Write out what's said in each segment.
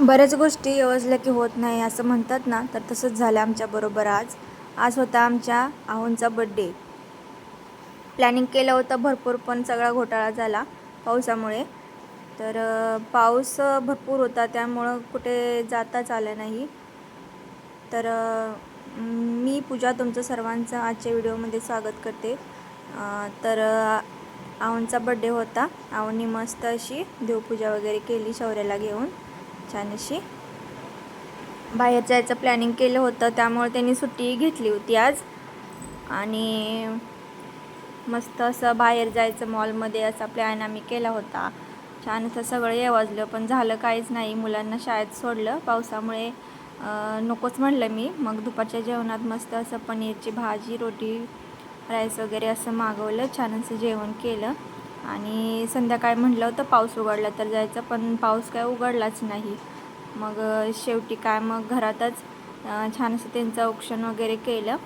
बऱ्याच गोष्टी योजल्या की होत नाही असं म्हणतात ना तर तसंच झालं आमच्याबरोबर आज. आज होता आमच्या आहोंचा बड्डे प्लॅनिंग केलं होतं भरपूर पण सगळा घोटाळा झाला पावसामुळे. तर पाऊस भरपूर होता त्यामुळं कुठे जाताच आलं नाही. तर मी पूजा तुमचं सर्वांचं आजच्या व्हिडिओमध्ये स्वागत करते. तर अ, आऊंचा बड्डे होता. आऊंनी मस्त अशी देवपूजा वगैरे केली शौर्याला घेऊन. छान अशी बाहेर जायचं प्लॅनिंग केलं होतं त्यामुळे त्यांनी सुट्टी घेतली होती आज. आणि मस्त असं बाहेर जायचं मॉलमध्ये असा प्लॅन आम्ही केला होता. छान असं सगळं येवाजलं पण झालं काहीच नाही. मुलांना शाळेत सोडलं. पावसामुळे नकोच म्हणलं मी. मग दुपारच्या जेवणात मस्त असं पनीरची भाजी रोटी राईस वगैरे असं मागवलं. छान असं जेवण केलं. आणि संध्याकाळी म्हटलं होतं पाऊस उघडला तर जायचं पण पाऊस काय उघडलाच नाही. मग शेवटी काय मग घरातच छान असं त्यांचं औक्षण वगैरे केलं.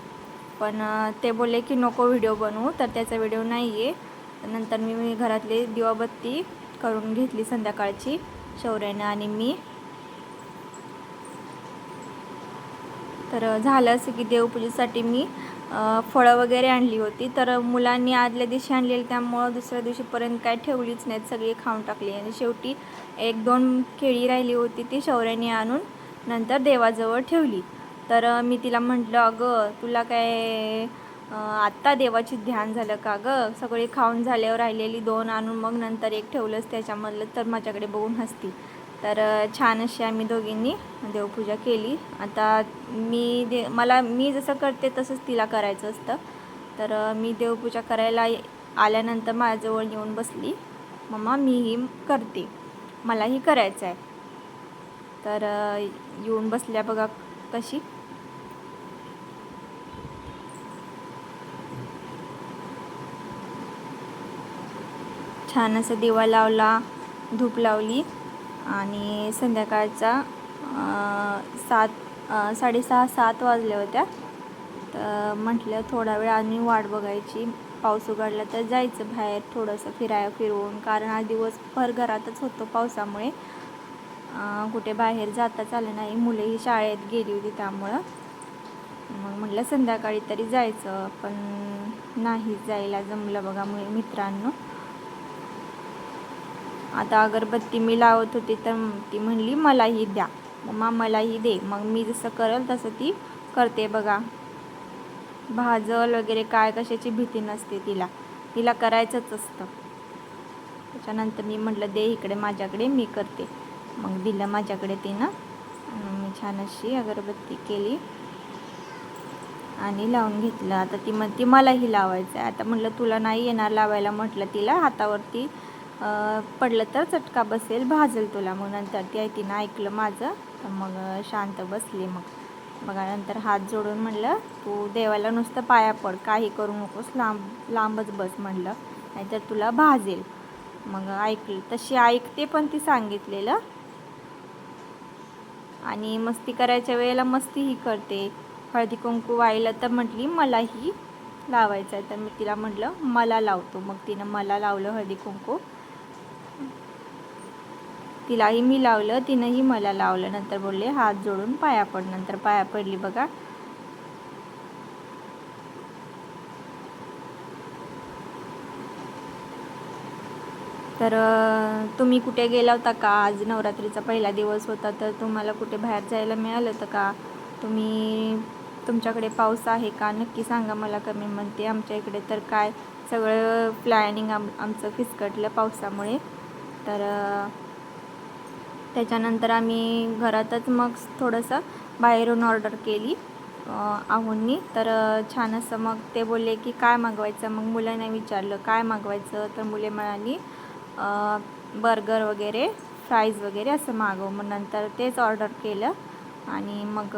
पण ते बोलले की नको व्हिडिओ बनवू तर त्याचा व्हिडिओ नाही आहे नंतर मी घरातली दिवाबत्ती करून घेतली संध्याकाळची शौर्यानं आणि मी. तर झालं असं की देवपूजेसाठी मी फळं वगैरे आणली होती. तर मुलांनी आदल्या दिवशी आणलेली त्यामुळं दुसऱ्या दिवशीपर्यंत काय ठेवलीच नाहीत. सगळी खाऊन टाकली. आणि शेवटी एक दोन केळी राहिली होती ती शौर्याने आणून नंतर देवाजवळ ठेवली. तर मी तिला म्हटलं अगं तुला काय आत्ता देवाची ध्यान झालं का गं? सगळी खाऊन झाल्यावर राहिलेली दोन आणून मग नंतर एक ठेवलंच त्याच्यामधलं तर माझ्याकडे बघून हसती. तर छान अशी आम्ही दोघींनी देवपूजा केली. आता मी दे मला मी जसं करते तसंच तिला करायचं असतं. तर मी देवपूजा करायला आल्यानंतर माझ्याजवळ येऊन बसली. मम्मा मीही करते. मलाही करायचं आहे तर येऊन बसल्या बघा कशी. छान असं दिवा लावला धूप लावली. आणि संध्याकाळचा सात साडेसहा सात वाजल्या होत्या. तर म्हटलं थोडा वेळ आणि वाट बघायची. पाऊस उघडला तर जायचं बाहेर थोडंसं फिराया फिरवून कारण हा दिवसभर घरातच होतो पावसामुळे. कुठे बाहेर जाताच आलं नाही. मुलेही शाळेत गेली होती त्यामुळं. मग म्हटलं संध्याकाळी तरी जायचं. पण नाही जायला जमलं बघा मु- मित्रांनो. आता अगरबत्ती मी लावत होती तर ती म्हणली मलाही द्या. मम्मा मलाही दे. मग मी जसं करल तसं ती करते बघा. भाजल वगैरे काय कशाची भीती नसते तिला. तिला करायचंच असतं. त्याच्यानंतर मी म्हटलं दे इकडे माझ्याकडे मी करते. मग दिलं माझ्याकडे तिनं. मी छान अशी अगरबत्ती केली. आणि लावून घेतलं. आता ती म्हणती मलाही लावायचं आहे आता म्हटलं तुला नाही येणार लावायला म्हटलं तिला हातावरती. पडलं तर चटका बसेल भाजेल तुला मग नंतर. ती आहे तिनं ऐकलं माझं. तर मग शांत बसली मग. बघा नंतर हात जोडून म्हणलं तू देवाला नुसतं पाया पड काही करू नकोस लांब लांबच बस म्हणलं. नाहीतर तुला भाजेल. मग ऐकलं. तशी ऐकते पण ती सांगितलेलं. आणि मस्ती करायच्या वेळेला मस्तीही करते. हळदी कुंकू वाहिलं तर म्हटली मलाही लावायचं आहे. तर मी तिला म्हटलं मला लावतो मग तिनं मला लावलं हळदी कुंकू. तिलाही मी लावलं तिनंही मला लावलं. नंतर बोलले हात जोडून पाया पड. नंतर पाया पडली बघा. तर तुम्ही कुठे गेला होता का? आज नवरात्रीचा पहिला दिवस होता तर तुम्हाला कुठे बाहेर जायला मिळालं होतं का? तुम्ही तुमच्याकडे पाऊस आहे का? नक्की सांगा मला कमी म्हणते. आमच्या इकडे तर काय? सगळं प्लॅनिंग आम आमचं फिसकटलं पावसामुळे. तर त्याच्यानंतर आम्ही घरातच मग थोडंसं बाहेरून ऑर्डर केली आहोंनी. तर छान असं मग ते बोलले की काय मागवायचं? मग मुलांना विचारलं काय मागवायचं? तर मुले म्हणाली बर्गर वगैरे फ्राईज वगैरे असं मागव. मग नंतर तेच ऑर्डर केलं आणि मग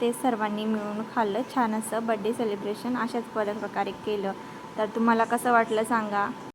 ते सर्वांनी मिळून खाल्लं. छान असं बड्डे सेलिब्रेशन अशाच प्रकारे केलं. तर तुम्हाला कसं वाटलं सांगा.